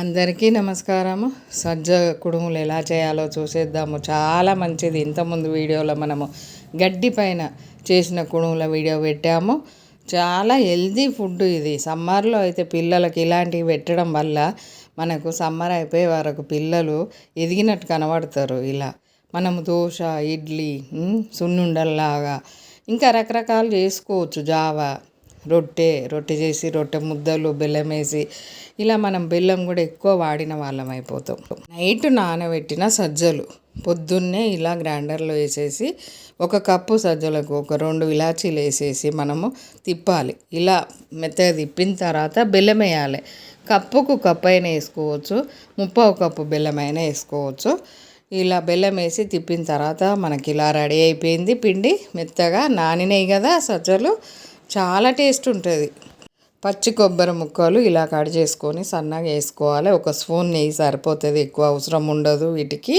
అందరికీ నమస్కారము. సజ్జ కుడుములు ఎలా చేయాలో చూసేద్దాము. చాలా మంచిది. ఇంతకుముందు వీడియోలో మనము గడ్డి పైన చేసిన కుడుముల వీడియో పెట్టాము. చాలా హెల్దీ ఫుడ్ ఇది. సమ్మర్లో అయితే పిల్లలకి ఇలాంటివి పెట్టడం వల్ల మనకు సమ్మర్ అయిపోయే వరకు పిల్లలు ఎదిగినట్టు కనబడతారు ఇలా. మనము దోశ ఇడ్లీ సున్నుండల్లాగా. ఇంకా రకరకాలు చేసుకోవచ్చు జావా. రొట్టె రొట్టె చేసి రొట్టె ముద్దలు బెల్లం వేసి ఇలా మనం బెల్లం కూడా ఎక్కువ వాడిన వాళ్ళం అయిపోతాం. నైట్ నానబెట్టిన సజ్జలు. పొద్దున్నే ఇలా గ్రైండర్లో వేసేసి ఒక కప్పు సజ్జలకు ఒక రెండు ఇలాచీలు వేసేసి మనము తిప్పాలి. ఇలా మెత్తగా తిప్పిన తర్వాత బెల్లం వేయాలి. కప్పుకు కప్పు అయినా వేసుకోవచ్చు. ముప్పావు కప్పు బెల్లం అయినా వేసుకోవచ్చు. ఇలా బెల్లం వేసి తిప్పిన తర్వాత మనకి ఇలా రెడీ అయిపోయింది. పిండి మెత్తగా నానినాయి కదా సజ్జలు. చాలా టేస్ట్ ఉంటుంది. పచ్చి కొబ్బరి ముక్కలు ఇలా కట్ చేసుకొని సన్నగా వేసుకోవాలి. ఒక స్పూన్ నెయ్యి సరిపోతుంది ఎక్కువ అవసరం ఉండదు వీటికి.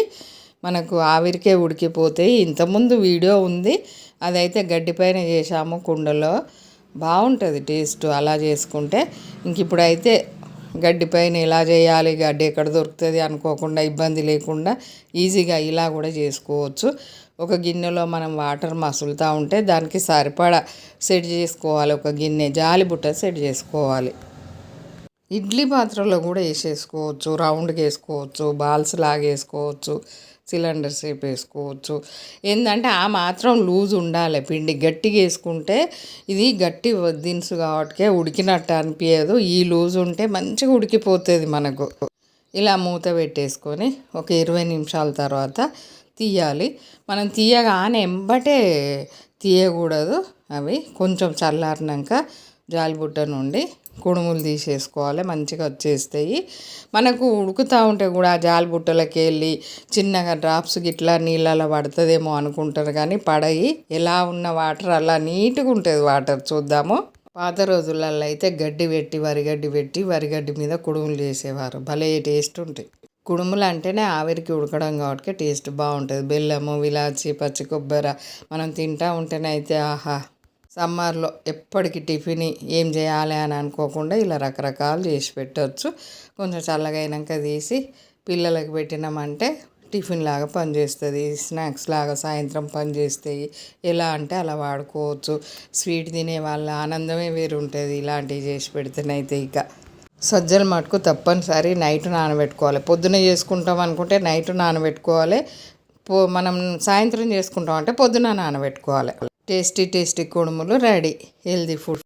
మనకు ఆవిరికే ఉడికిపోతాయి ఇంతకుముందు వీడియో ఉంది. అదైతే గడ్డిపైన చేసాము కుండలో. బాగుంటుంది టేస్ట్ అలా చేసుకుంటే. ఇంక ఇప్పుడైతే గడ్డిపైన ఇలా చేయాలి గడ్డి ఎక్కడ దొరుకుతుంది అనుకోకుండా ఇబ్బంది లేకుండా ఈజీగా ఇలా కూడా చేసుకోవచ్చు. ఒక గిన్నెలో మనం వాటర్ మసులుతూ ఉంటే దానికి సరిపడా సెట్ చేసుకోవాలి. ఒక గిన్నె జాలి బుట్ట సెట్ చేసుకోవాలి. ఇడ్లీ పాత్రలో కూడా వేసేసుకోవచ్చు రౌండ్గా వేసుకోవచ్చు బాల్స్ లాగా వేసుకోవచ్చు సిలిండర్ షేప్ వేసుకోవచ్చు. ఏంటంటే ఆ మాత్రం లూజ్ ఉండాలి. పిండి గట్టిగా వేసుకుంటే ఇది గట్టి దినుసు కాబట్టి ఉడికినట్టు అనిపించదు ఈ లూజ్ ఉంటే మంచిగా ఉడికిపోతుంది మనకు. ఇలా మూత పెట్టేసుకొని ఒక ఇరవై నిమిషాల తర్వాత తీయాలి. మనం తీయగానే ఎంబటే తీయకూడదు అవి. కొంచెం చల్లారినాక జాలిబుట్ట నుండి కుడుములు తీసేసుకోవాలి. మంచిగా వచ్చేస్తాయి. మనకు ఉడుకుతూ ఉంటే కూడా ఆ జాలిబుట్టలకి వెళ్ళి చిన్నగా డ్రాప్స్ గిట్లా నీళ్ళలో పడుతుందేమో అనుకుంటారు కానీ పడయి ఎలా ఉన్న వాటర్ అలా నీట్గా ఉంటుంది వాటర్ చూద్దాము. పాత రోజులలో అయితే గడ్డి పెట్టి వరిగడ్డి పెట్టి వరిగడ్డి మీద కుడుములు చేసేవారు. భలే టేస్ట్ ఉంటాయి కుడుములు అంటేనే ఆవిరికి ఉడకడం కాబట్టి టేస్ట్ బాగుంటుంది. బెల్లము విలాచి పచ్చి కొబ్బరి మనం తింటూ ఉంటేనే అయితే ఆహా సమ్మర్లో ఎప్పటికి టిఫిన్ ఏం చేయాలి అని అనుకోకుండా ఇలా రకరకాలు చేసి పెట్టవచ్చు కొంచెం చల్లగా అయినాక తీసి పిల్లలకు పెట్టినామంటే టిఫిన్ లాగా పనిచేస్తుంది స్నాక్స్ లాగా సాయంత్రం పనిచేస్తాయి ఎలా అంటే అలా వాడుకోవచ్చు. స్వీట్ తినే వాళ్ళ ఆనందమే వేరు ఉంటుంది ఇలాంటివి చేసి పెడితేనైతే ఇక. సజ్జల మటుకు తప్పనిసరి నైట్ నానబెట్టుకోవాలి. పొద్దున చేసుకుంటాం అనుకుంటే నైట్ నానబెట్టుకోవాలి. పో మనం సాయంత్రం చేసుకుంటాం అంటే పొద్దున నానబెట్టుకోవాలి. టేస్టీ టేస్టీ కుడుములు రెడీ. Healthy food.